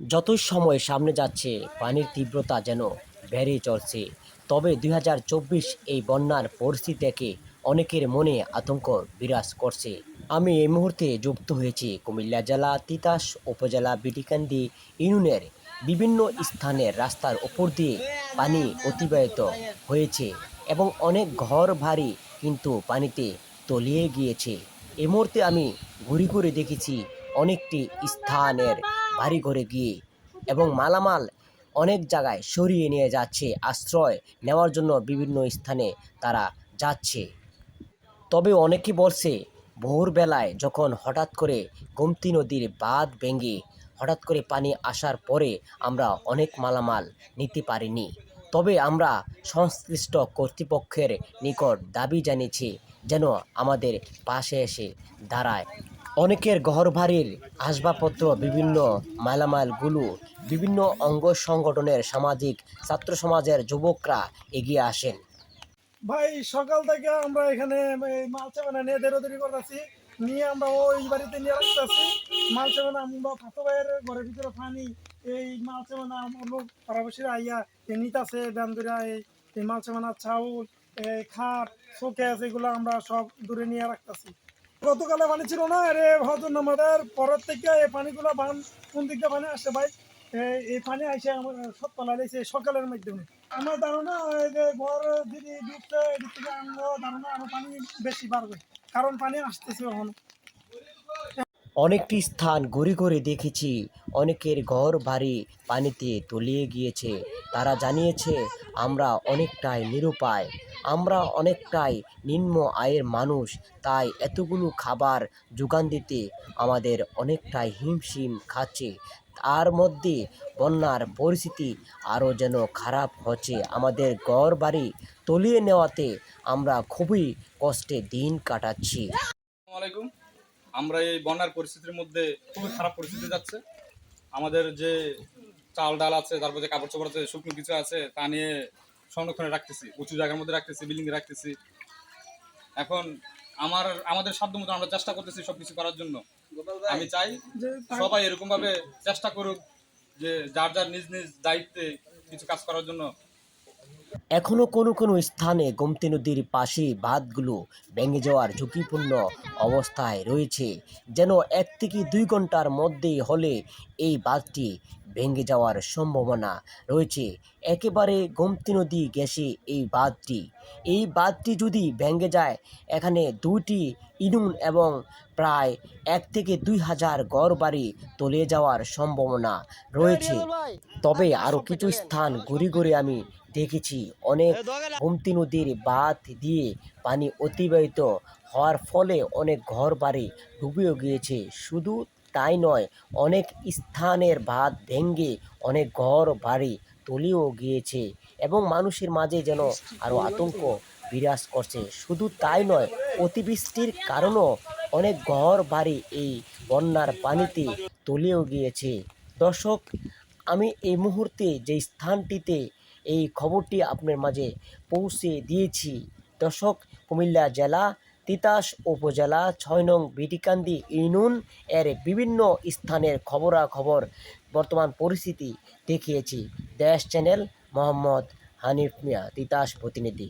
যতই সময় সামনে যাচ্ছে, পানির তীব্রতা যেন বেড়ে চলছে। তবে দুই হাজার চব্বিশ এই বন্যার পরিস্থিতি দেখে অনেকের মনে আতঙ্ক বিরাজ করছে। আমি এই মুহূর্তে যুক্ত হয়েছি কুমিল্লা জেলা তিতাস উপজেলা বিটিকান্দি ইউনিয়নের বিভিন্ন স্থানের রাস্তার ওপর দিয়ে পানি অতিবাহিত হয়েছে এবং অনেক ঘর ভারী কিন্তু পানিতে তলিয়ে গিয়েছে। এই মুহূর্তে আমি ঘুরে ঘুরে দেখেছি অনেকটি স্থানের বাড়ি ঘরে গিয়ে এবং মালামাল অনেক জায়গায় সরিয়ে নিয়ে যাচ্ছে, আশ্রয় নেওয়ার জন্য বিভিন্ন স্থানে তারা যাচ্ছে। তবে অনেকে বলছে, ভোরবেলায় যখন হঠাৎ করে গোমতী নদীর বাঁধ ভেঙে হঠাৎ করে পানি আসার পরে আমরা অনেক মালামাল নিতে পারিনি। তবে আমরা সংশ্লিষ্ট কর্তৃপক্ষের নিকট দাবি জানিয়েছি, যেন আমাদের পাশে এসে দাঁড়ায়। অনেকের ঘর ঘরবাড়ির আসবাবপত্র, বিভিন্ন মালামালগুলো, বিভিন্ন অঙ্গ সংগঠনের সামাজিক ছাত্র সমাজের যুবকরা এগিয়ে আসেন। ভাই, সকাল থেকে আমরা এখানে মাল চেপানা নিয়ে দেরোদেরি করতেছি। নিয়ে আমরা ওই বাড়িতে নিয়ে রাখতেছি মাল চেপানা আমরা ফাঁসো ভাইয়ের ঘরের ভিতরে পানি, এই মাল আমার লোক পাড়াবসীরা আইয়া নিতাছে ব্যান্দুরা এই মাল চেপানা চাউল খাট, শোকেস, এগুলো আমরা সব দূরে নিয়ে রাখতেছি। গতকালে পানি ছিল না, আরে হয়তো আমাদের পরের থেকে এই পানিগুলো বান কোন দিক পানি আসে ভাই? এই- পানি আসে আমার সব তলা লেগেছে সকালের মাধ্যমে। আমার ধারণা ঘর যদি ডুবছে এদিক থেকে আমার ধারণা আরও পানি বেশি বাড়বে। কারণ পানি আসতেছে এখন। অনেকটি স্থান ঘুরে ঘুরে দেখেছি। অনেকের ঘর বাড়ি পানিতে তলিয়ে গিয়েছে। তারা জানিয়েছে, আমরা অনেকটাই নিরুপায়। আমরা অনেকটাই নিম্ন আয়ের মানুষ, তাই এতগুলো খাবার যোগান দিতে আমাদের অনেকটাই হিমশিম খাচ্ছে। তার মধ্যে বন্যার পরিস্থিতি আরও যেন খারাপ হচ্ছে। আমাদের ঘর বাড়ি তলিয়ে নেওয়াতে আমরা খুবই কষ্টে দিন কাটাচ্ছি। আমরা এই বন্যার পরিস্থিতির মধ্যে খুবই খারাপ পরিস্থিতি যাচ্ছে। আমাদের যে চাল ডাল আছে, তারপর যে কাপড় চোপড় আছে, শুকনো কিছু আছে, তা নিয়ে সংরক্ষণে রাখতেছি উঁচু জায়গার মধ্যে রাখতেছি বিল্ডিং রাখতেছি। এখন আমার আমাদের সাধ্য মতো আমরা চেষ্টা করতেছি সবকিছু করার জন্য। আমি চাই যে সবাই এরকম ভাবে চেষ্টা করুক যে যার যার নিজ নিজ দায়িত্বে কিছু কাজ করার জন্য। এখনও কোনো কোনো স্থানে গোমতী নদীর পাশে বাঁধগুলো ভেঙে যাওয়ার ঝুঁকিপূর্ণ অবস্থায় রয়েছে যেন এক থেকে দুই ঘণ্টার মধ্যেই হলে এই বাঁধটি ভেঙে যাওয়ার সম্ভাবনা রয়েছে। একেবারে গোমতী নদী গেছে এই বাঁধটি। এই বাঁধটি যদি ভেঙে যায়, এখানে দুইটি ইনুন এবং প্রায় এক থেকে দুই হাজার গড় বাড়ি তলিয়ে যাওয়ার সম্ভাবনা রয়েছে। তবে আরও কিছু স্থান ঘুরে ঘুরে আমি দেখেছি। অনেক গোমতী নদীর বাঁধ দিয়ে পানি অতিবাহিত হওয়ার ফলে অনেক ঘর বাড়ি ডুবেও গিয়েছে। শুধু তাই নয়, অনেক স্থানের বাঁধ ভেঙ্গে অনেক ঘর, বাড়ি তলিয়েও গিয়েছে এবং মানুষের মাঝে যেন আরও আতঙ্ক বিরাজ করছে। শুধু তাই নয়, অতিবৃষ্টির কারণেও অনেক ঘর, বাড়ি এই বন্যার পানিতে তলিয়েও গিয়েছে। দর্শক, আমি এই মুহূর্তে যে স্থানটিতে এই খবরটি আপনার মাঝে পৌঁছে দিয়েছি, দর্শক, কুমিল্লা জেলা তিতাস উপজেলা ছয় নং বিটিকান্দি ইউনিয়ন এর বিভিন্ন স্থানের খবরাখবর বর্তমান পরিস্থিতি দেখিয়েছি দেশ চ্যানেল মোহাম্মদ হানিফ মিয়া, তিতাস প্রতিনিধি।